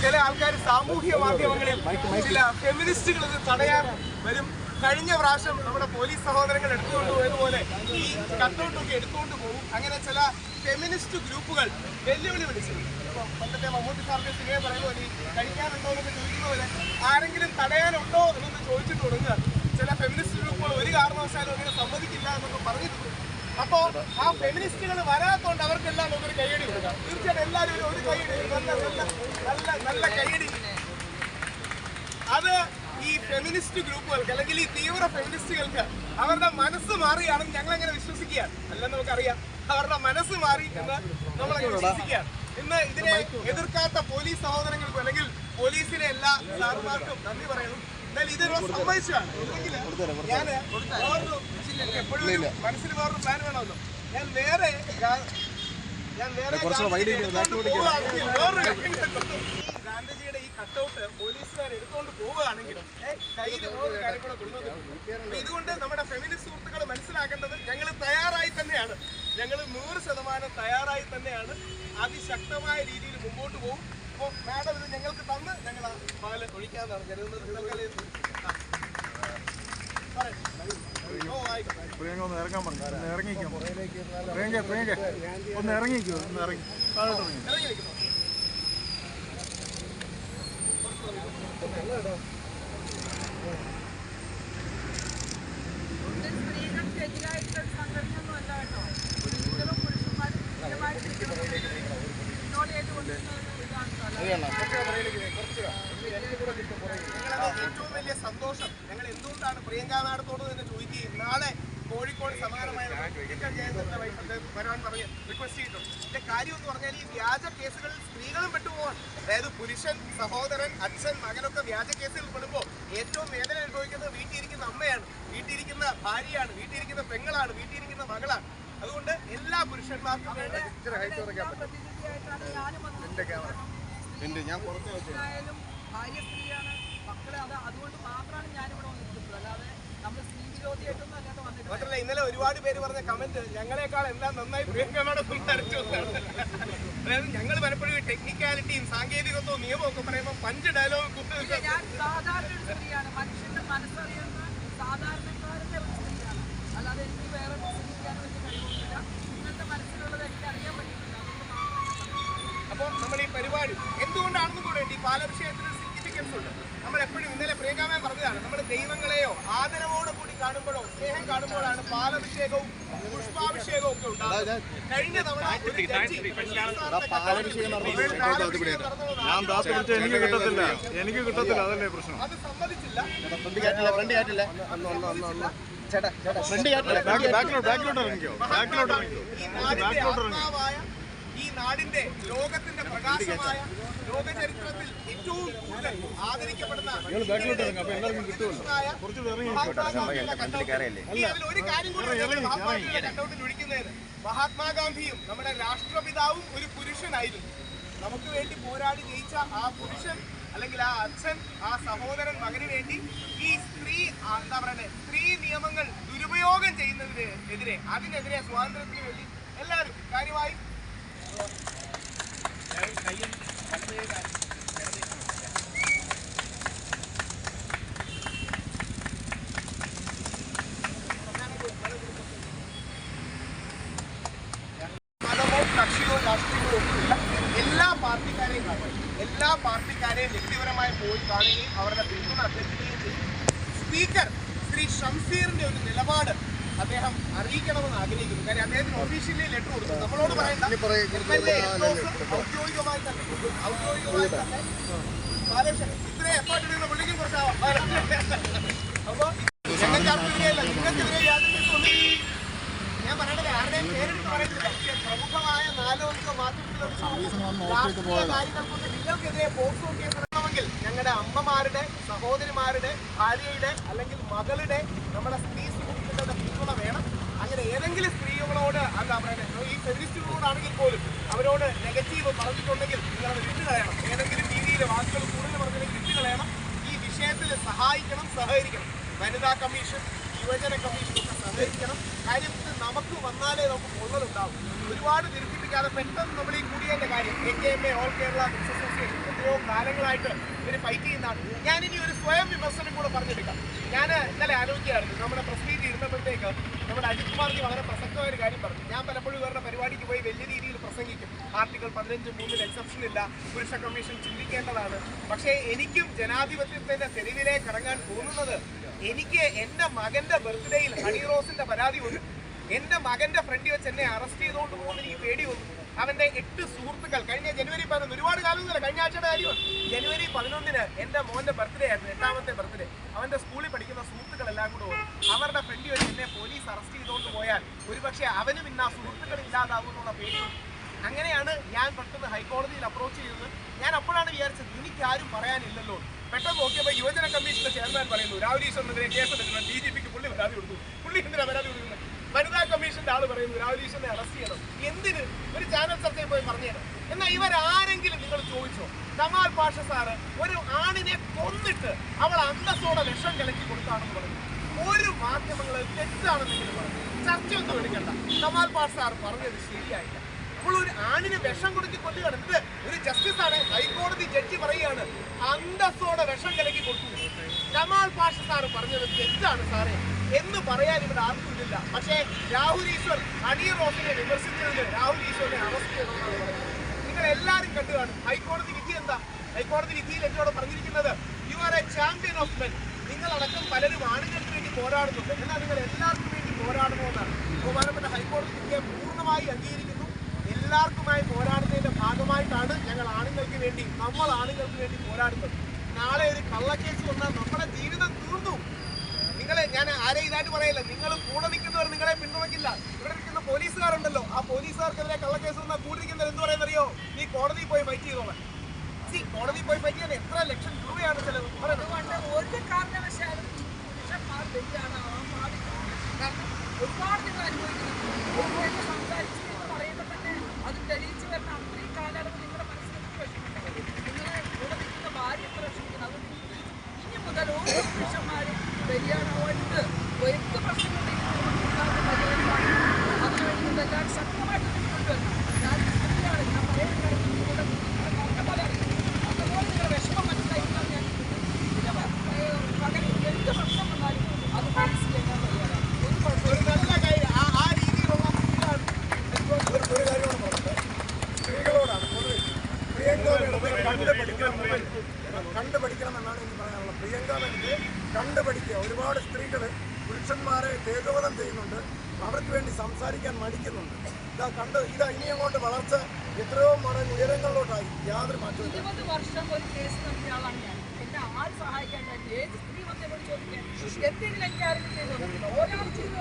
ചില ആൾക്കാർ സാമൂഹ്യ മാധ്യമങ്ങളിൽ ചില ഫെമിനിസ്റ്റുകൾ തടയാൻ വരും. കഴിഞ്ഞ പ്രാവശ്യം നമ്മുടെ പോലീസ് സഹോദരങ്ങൾ എടുത്തുകൊണ്ട് പോയതുപോലെ ഈ കട്ടൗട്ടൊക്കെ എടുത്തുകൊണ്ട് പോകും. അങ്ങനെ ചില ഫെമിനിസ്റ്റ് ഗ്രൂപ്പുകൾ വെല്ലുവിളി ഇപ്പൊ പണ്ടത്തെ മമ്മൂട്ടി സാറിന്റെ സിനിമ പറയുന്ന പോലെ കഴിക്കാനുണ്ടോ എന്നൊക്കെ ചോദിക്കുന്ന പോലെ ആരെങ്കിലും തടയാനുണ്ടോ എന്നൊന്ന് ചോദിച്ചു തുടങ്ങുക. ചില ഫെമിനിസ്റ്റ് ഗ്രൂപ്പുകൾ ഒരു കാരണവശാലും അങ്ങനെ സമ്മതിക്കില്ല എന്നൊക്കെ പറഞ്ഞിട്ടുണ്ട്. അപ്പോ ആ ഫെമിനിസ്റ്റുകൾ ഫെമിനിസ്റ്റ് ഗ്രൂപ്പുകൾക്ക് അല്ലെങ്കിൽ ഈ തീവ്ര ഫെമിനിസ്റ്റുകൾക്ക് അവരുടെ മനസ്സ് മാറിയാണെന്ന് ഞങ്ങൾ അങ്ങനെ വിശ്വസിക്കുകയാണ്? അല്ലെന്ന് നമുക്കറിയാം. അവരുടെ മനസ്സ് മാറി എന്ന് നമ്മളങ്ങനെ വിശ്വസിക്കുകയാണ്. ഇന്ന് ഇതിനെ എതിർക്കാത്ത പോലീസ് സഹോദരങ്ങൾക്കും അല്ലെങ്കിൽ പോലീസിലെ എല്ലാ സാറുമാർക്കും നന്ദി പറയുന്നു. സമ്മതിച്ചതാണ് ഇല്ലെങ്കിൽ ഞാൻ വേറൊരു എപ്പോഴും ഒരു മനസ്സിൽ വേറൊരു പ്ലാൻ വേണമല്ലോ. ഞാൻ വേറെ ഞാൻ വേറെ വേറൊരു ഗാന്ധിജിയുടെ ഈ കട്ടൗട്ട് പോലീസുകാർ എടുത്തുകൊണ്ട് പോവുകയാണെങ്കിലും കയ്യിൽ ഓരോ കാര്യം കൂടെ കൊണ്ടുവന്നിട്ടുണ്ട് ഇതുകൊണ്ട് നമ്മുടെ ഫെമിനിസ്റ്റ് സുഹൃത്തുക്കൾ മനസ്സിലാക്കേണ്ടത് ഞങ്ങൾ തയ്യാറായി തന്നെയാണ്. ഞങ്ങൾ നൂറ് ശതമാനം തയ്യാറായി തന്നെയാണ്. അതിശക്തമായ രീതിയിൽ മുമ്പോട്ട് പോകും അപ്പോൾ മാഡം ഇത് ഞങ്ങൾക്ക് തന്ന് ഞങ്ങൾ ആ പാൽ ഒഴിക്കാന്നാണ് കരുതുന്നത്. പ്രിയങ്ക ഒന്ന് ഇറങ്ങാൻ പറഞ്ഞു ഇറങ്ങിക്കോ. പ്രിയങ്ക പ്രിയങ്ക. ഒന്ന് ഇറങ്ങിക്കോ. ഒന്ന് ഇറങ്ങി. താഴോട്ട് ഇറങ്ങി ഇറങ്ങി നിൽക്കുന്നു സ്ത്രീകൾക്കെതിരായിട്ടുള്ള ഒരു സംഘടനയൊന്നും അല്ല കേട്ടോ സ്ത്രീകളും പുരുഷന്മാരും തുല്യമായിട്ട് ഇഗ്നോർ ചെയ്ത് കൊണ്ടിരുന്ന ഒരു ഇതാണ് കേട്ടോ. ഞങ്ങളത് ഏറ്റവും വലിയ സന്തോഷം. ഞങ്ങൾ എന്തുകൊണ്ടാണ് പ്രിയങ്ക മാഡത്തോട് തന്നെ ചോദിക്കുകയും നാളെ കോഴിക്കോട് സമാനമായ വരാൻ പറഞ്ഞ് റിക്വസ്റ്റ് ചെയ്തിട്ടുണ്ട്. ഇതിന്റെ കാര്യം എന്ന് പറഞ്ഞാൽ ഈ വ്യാജ കേസുകളിൽ സ്ത്രീകളും പെട്ടുപോകാൻ അതായത് പുരുഷൻ സഹോദരൻ അച്ഛൻ മകനൊക്കെ വ്യാജ കേസുകൾ പെടുമ്പോൾ ഏറ്റവും വേദന അനുഭവിക്കുന്നത് വീട്ടിലിരിക്കുന്ന അമ്മയാണ് വീട്ടിലിരിക്കുന്ന ഭാര്യയാണ് വീട്ടിലിരിക്കുന്ന പെങ്ങളാണ് വീട്ടിലിരിക്കുന്ന മകളാണ്. അതുകൊണ്ട് എല്ലാ പുരുഷന്മാർക്കും വേണ്ട ഞാൻ പുറത്ത് ഭാര്യ സ്ത്രീയാണ് മക്കളെ അത് അതുകൊണ്ട് മാത്രമാണ് ഞാനിവിടെ വന്നിരിക്കുന്നത്. അല്ലാതെ നമ്മൾ സ്ത്രീ വിരോധിയായിട്ടൊന്നും അല്ലാതെ മാത്രമല്ല ഇന്നലെ ഒരുപാട് പേര് പറഞ്ഞ കമന്റ് ഞങ്ങളെക്കാൾ എല്ലാം നന്നായി പ്രിയങ്ക മാഡം സംസാരിച്ചു. അതായത് ഞങ്ങൾ പലപ്പോഴും ടെക്നിക്കാലിറ്റിയും സാങ്കേതികത്വവും നിയമവും ഒക്കെ പറയുമ്പോൾ പഞ്ച് ഡയലോഗ് ഇല്ല, ഞാൻ സാധാരണ ഒരു സ്ത്രീയാണ് മനുഷ്യന്റെ മനസ്സറിയുന്ന സാധാരണക്കാരന്റെ ഒരു സ്ത്രീയാണ് അല്ലാതെ എനിക്ക് വേറെ ചിന്തിക്കാനോ വലിയ കഴിവൊന്നുമില്ല ഇന്നത്തെ മനസ്സിലുള്ളത് എനിക്ക് അറിയാൻ പറ്റുന്നില്ല അതുകൊണ്ട് മാത്രം അപ്പോൾ നമ്മൾ ഈ പരിപാടി എന്തുകൊണ്ടാണെന്നും കൂടെ ഉണ്ട് ഈ പാലഭിഷേകത്തിന് സിഗ്നിഫിക്കൻസ് ഉണ്ട് നമ്മൾ എപ്പോഴും ഇന്നലെ പ്രിയങ്കാമൻ പറഞ്ഞതാണ് നമ്മൾ ദൈവങ്ങളെയോ ആദരവോടെ കൂടി കാണുമ്പോഴോ സ്നേഹം കാണുമ്പോഴാണ് പാലഭിഷേകവും പുഷ്പാഭിഷേകവും ഒക്കെ ഉണ്ടാകുന്നത്. കഴിഞ്ഞ തവണ എനിക്ക് കിട്ടത്തില്ല. എനിക്ക് കിട്ടത്തില്ല. അതല്ലേ പ്രശ്നം. അത് സമ്മതിച്ചില്ല. ബാക്ക് ബാക്കിലോട്ട് ബാക്കിലോട്ട് ഇറങ്ങിക്കോ. ബാക്കിലോട്ട് ഇറങ്ങിക്കോ. ആത്മാവായ ഈ നാടിന്റെ ലോകത്തിന്റെ പ്രകാശമായ ലോകചരിത്രത്തിൽ ഏറ്റവും കൂടുതൽ ആദരിക്കപ്പെടുന്ന ഒരു കാര്യം കൂടി മഹാത്മാഗാന്ധിയും നമ്മുടെ രാഷ്ട്രപിതാവും ഒരു പുരുഷനായിരുന്നു. നമുക്ക് വേണ്ടി പോരാടി ജയിച്ച ആ പുരുഷൻ അല്ലെങ്കിൽ ആ അച്ഛൻ ആ സഹോദരൻ മകന് വേണ്ടി ഈ സ്ത്രീ എന്താ പറയുന്നത് സ്ത്രീ നിയമങ്ങൾ ദുരുപയോഗം ചെയ്യുന്നതിന് എതിരെ അതിനെതിരെ സ്വാതന്ത്ര്യത്തിന് വേണ്ടി എല്ലാവരും കാര്യമായി കക്ഷിയോ രാഷ്ട്രീയമോ എല്ലാ പാർട്ടിക്കാരെയും കാണും. എല്ലാ പാർട്ടിക്കാരെയും വ്യക്തിപരമായി പോയി കാണുകയും അവരുടെ പിന്തുണ അഭ്യർത്ഥിക്കുകയും ചെയ്യും. സ്പീക്കർ ശ്രീ ഷംസീറിന്റെ ഒരു നിലപാട് അദ്ദേഹം അറിയിക്കണമെന്ന് ആഗ്രഹിക്കുന്നു. കാര്യം അദ്ദേഹത്തിന് ഒഫീഷ്യലി ലെറ്റർ കൊടുത്തു. നമ്മളോട് പറയേണ്ട. MLA എൻഡോസ് ഔദ്യോഗികമായി തന്നെ. ഔദ്യോഗികമായി തന്നെ. ബാലകൃഷ്ണൻ ഇത്രയും എഫേർട്ട് എടുക്കുന്ന പുള്ളിക്കും കുറച്ചാവാം. അപ്പൊ ഞങ്ങൾക്കാർക്കെതിരെയല്ല നിങ്ങൾക്കെതിരെ യാതൊരു കേസും ഞാൻ പറയണത് ആരുടെയും പേരെടുത്ത് പറയുന്നില്ല പക്ഷേ പ്രമുഖമായ നിങ്ങൾക്കെതിരെ പോക്സോ കേസ് ഞങ്ങളുടെ അമ്മമാരുടെ സഹോദരിമാരുടെ ഭാര്യയുടെ അല്ലെങ്കിൽ മകളുടെ നമ്മുടെ സ്ത്രീ സുഹൃത്തുക്കളുടെ പിന്തുണ വേണം. അങ്ങനെ ഏതെങ്കിലും പറയുന്നത് ഈ ഫെമിനിസ്റ്റുകളോടാണെങ്കിൽ പോലും അവരോട് നെഗറ്റീവ് പറഞ്ഞിട്ടുണ്ടെങ്കിൽ നിങ്ങളത് വിട്ടുകളയണം ഏതെങ്കിലും രീതിയിൽ വാക്കുകൾ കൂടുതൽ പറഞ്ഞിട്ടുണ്ടെങ്കിൽ വിട്ടുകളയണം ഈ വിഷയത്തിൽ സഹായിക്കണം സഹകരിക്കണം. വനിതാ കമ്മീഷൻ യുവജന കമ്മീഷൻ ഒക്കെ സഹകരിക്കണം. കാര്യം നമുക്ക് വന്നാലേ നമുക്ക് ഉള്ളതുണ്ടാവും ഒരുപാട് ദീർഘിപ്പിക്കാതെ പെട്ടെന്ന് നമ്മൾ ഈ കൂടിയതിന്റെ കാര്യം A K M A all Kerala business association എത്രയോ കാലങ്ങളായിട്ട് ഇവർ ഫൈറ്റ് ചെയ്യുന്നതാണ്. ഞാനിനി ഒരു സ്വയം വിമർശനം കൂടെ പറഞ്ഞെടുക്കാം. ഞാൻ ഇന്നലെ ആലോചിക്കുകയായിരുന്നു. നമ്മുടെ പ്രസ് ഇരുന്നപ്പോഴത്തേക്ക് നമ്മുടെ അജിത് കുമാർജി വളരെ പ്രസക്തമായ ഒരു കാര്യം പറഞ്ഞു. ഞാൻ പലപ്പോഴും ഇവരുടെ പരിപാടിക്ക് പോയി വലിയ രീതിയിൽ പ്രസംഗിക്കും. ആർട്ടിക്കിൾ പതിനഞ്ച് മൂന്നിൽ എക്സെപ്ഷൻ ഇല്ല. പുരുഷ കമ്മീഷൻ ചിന്തിക്കേണ്ടതാണ്. പക്ഷേ എനിക്കും ജനാധിപത്യത്തിന്റെ തെരുവിലേക്ക് ഇറങ്ങാൻ തോന്നുന്നത് എനിക്ക് എന്റെ മകന്റെ ബർത്ത്ഡേയിൽ ഹണി റോസിന്റെ പരാതി വന്നു എന്റെ മകന്റെ ഫ്രണ്ട് വെച്ച് എന്നെ അറസ്റ്റ് ചെയ്തുകൊണ്ട് പോകുന്ന എനിക്ക് പേടി വന്നു. അവന്റെ എട്ട് സുഹൃത്തുക്കൾ കഴിഞ്ഞ ജനുവരി പതിനൊന്ന് ഒരുപാട് കാലമൊന്നുമില്ല കഴിഞ്ഞ ആഴ്ചയുടെ കാര്യമാണ് ജനുവരി പതിനൊന്നിന് എന്റെ മോന്റെ ബർത്ത്ഡേ ആയിരുന്നു എട്ടാമത്തെ ബർത്ത്ഡേ അവന്റെ സ്കൂളിൽ പഠിക്കുന്ന സുഹൃത്തുക്കളെല്ലാം കൂടെ അവരുടെ ഫ്രണ്ട് വെച്ച് എന്നെ പോലീസ് അറസ്റ്റ് ചെയ്തുകൊണ്ട് പോയാൽ ഒരുപക്ഷെ അവനും ഇന്ന് ആ സുഹൃത്തുക്കൾ ഇല്ലാതാവുമെന്നുള്ള പേടി. വന്നു. അങ്ങനെയാണ് ഞാൻ പെട്ടെന്ന് ഹൈക്കോടതിയിൽ അപ്രോച്ച് ചെയ്തത്. ഞാൻ അപ്പോഴാണ് വിചാരിച്ചത് എനിക്ക് ആരും പറയാനില്ലല്ലോ. പെട്ടെന്ന് നോക്കിയപ്പോൾ യുവജന കമ്മീഷന്റെ ചെയർമാൻ പറയുന്നു രാഹുൽ ഈശ്വറിനെതിരെ കേസെടുക്കണം ഡി ജി പിക്ക് പുള്ളി പരാതി കൊടുത്തു. പുള്ളി എന്തിനാ പരാതി കൊടുക്കുന്നത്? വനിതാ കമ്മീഷന്റെ ആൾ പറയുന്നു രാഹുൽ അറസ്റ്റ് ചെയ്യണം. എന്തിന്? ഒരു ചാനൽ ചർച്ചയിൽ പോയി പറഞ്ഞുതരാം എന്നാൽ ഇവരാരെങ്കിലും നിങ്ങൾ ചോദിച്ചോ? കമാൽ പാഷ സാറ് ഒരു ആണിനെ കൊന്നിട്ട് അവൾ അന്തസ്സോടെ വിഷം കലക്കി കൊടുത്താണെന്ന് പറഞ്ഞു. ഒരു മാധ്യമങ്ങൾ തെറ്റാണെന്നെങ്കിലും പറഞ്ഞു. ചർച്ചയൊന്നും എടുക്കണ്ട. കമാൽ പാഷ സാർ പറഞ്ഞത് ശരിയായില്ല. അപ്പോൾ ഒരു ആണിന് വിഷം കൊടുക്കി കൊല്ലുകയാണ്. ഒരു ജസ്റ്റിസ് ആണ് ഹൈക്കോടതി ജഡ്ജി പറയുകയാണ്. അന്തസ്സോടെ വിഷം കലക്കി കൊടുത്തു. കമാൽ പാഷ സാറ് പറഞ്ഞത് തെറ്റാണ് സാറേ. എന്ന് പറയാൻ ഇവിടെ ആർക്കുമില്ല. പക്ഷേ രാഹുൽ ഈശ്വർ ഹണി റോസിനെ വിമർശിച്ചതിന് രാഹുൽ ഈശ്വറിനെ അറസ്റ്റ് ചെയ്യണമെന്നാണ് പറയുന്നത് നിങ്ങൾ എല്ലാവരും കണ്ടു കാണും. ഹൈക്കോടതി വിധി എന്താ? ഹൈക്കോടതി വിധിയിൽ എന്നോട് പറഞ്ഞിരിക്കുന്നത് you are a champion of men നിങ്ങളടക്കം പലരും ആണുങ്ങൾക്ക് വേണ്ടി പോരാടുന്നുണ്ട്. എന്നാൽ നിങ്ങൾ എല്ലാവർക്കും വേണ്ടി പോരാടണമെന്നാണ്. ബഹുമാനപ്പെട്ട ഹൈക്കോടതി വിധിയെ പൂർണമായി അംഗീകരിക്കുന്നു. എല്ലാവർക്കുമായി പോരാടുന്നതിന്റെ ഭാഗമായിട്ടാണ് ഞങ്ങൾ ആണുങ്ങൾക്ക് വേണ്ടി നമ്മൾ ആണുങ്ങൾക്ക് വേണ്ടി പോരാടുന്നത്. നാളെ ഒരു കള്ളക്കേസ് വന്നാൽ നമ്മുടെ ജീവിതം തീർന്നു. നിങ്ങളെ ഞാൻ ആരെ ഇതായിട്ട് പറയില്ല. നിങ്ങൾ കൂടെ നിൽക്കുന്നവർ നിങ്ങളെ പിന്തുണയ്ക്കില്ല. ഇവിടെ പോലീസുകാരുണ്ടല്ലോ. ആ പോലീസുകാർക്കെതിരെ കള്ളക്കേസ് വന്നാൽ കൂടിയിരിക്കുന്നത് എന്ത് പറയുന്നറിയോ? നീ കോടതിയിൽ പോയി ഫൈറ്റ് ചെയ്തോളാം സി കോടതിയിൽ പോയി ഫൈറ്റ് ചെയ്യാൻ എത്ര ലക്ഷം രൂപയാണ് ചെലവ്? ഒരു കാരണവശാലും ഒരുപാട് നിങ്ങൾ കാലയളവ് നിങ്ങളുടെ മനസ്സിലേക്ക് വിഷമിക്കുന്നത് നിങ്ങളെ കൂടെ നിൽക്കുന്ന ഭാര്യ എത്ര ഇനി മുതൽ ഓരോ പുരുഷന്മാരും ശരിയാണോണ്ട് എന്ത് അതിനുവേണ്ടി നിങ്ങൾ എല്ലാവരും ശക്തമായിട്ട് നിൽക്കൊണ്ടുവരണം ഞാൻ സ്ത്രീയാണ് ഞാൻ പറയുന്ന കാര്യം നിങ്ങളുടെ പോലെ അറിയാം അതുപോലെ നിങ്ങളുടെ വിഷമം മനസ്സിലാക്കിയാൽ ഞാൻ പിന്നെ പകരം എന്ത് പ്രശ്നം വന്നാലും അത് ഫേസ് ചെയ്യാൻ തയ്യാറാണ് ഒരു കുഴപ്പമില്ല ഒരു നല്ല കാര്യം ആ ആ രീതിയിലുള്ള ഇതാണ്. ഇപ്പോൾ ഒരു ഒരു കാര്യമാണ് പറഞ്ഞത് സ്ത്രീകളോടാണ് പൊതുവെ പ്രിയങ്ക മേഡത്തെ കണ്ട് പഠിക്കണം കണ്ടു പഠിക്കണമെന്നാണ് എനിക്ക് പറയാനുള്ളത് പ്രിയങ്ക മേനക്ക് കണ്ടു പഠിക്കുക ഒരുപാട് സ്ത്രീകൾ പുരുഷന്മാരെ തേജോവധം ചെയ്യുന്നുണ്ട്. അവർക്ക് വേണ്ടി സംസാരിക്കാൻ മടിക്കുന്നുണ്ട്. ഇതാ കണ്ട് ഇതാ ഇനി അങ്ങോട്ട് വളർച്ച എത്രയോ മടങ്ങ് ഉയരങ്ങളിലോട്ടായി. യാതൊരു മാറ്റവും ഇരുപത് വർഷം ഒരു കേസ് നടത്തിയ ആളാണ് ഞാൻ. എന്നെ ആര് സഹായിക്കാൻ? ഏത് സ്ത്രീ വന്നവരോട് ചോദിക്കാൻ? എന്തെങ്കിലും എനിക്ക് ആരെങ്കിലും ചെയ്തു? ഒരാൾ ചെയ്തു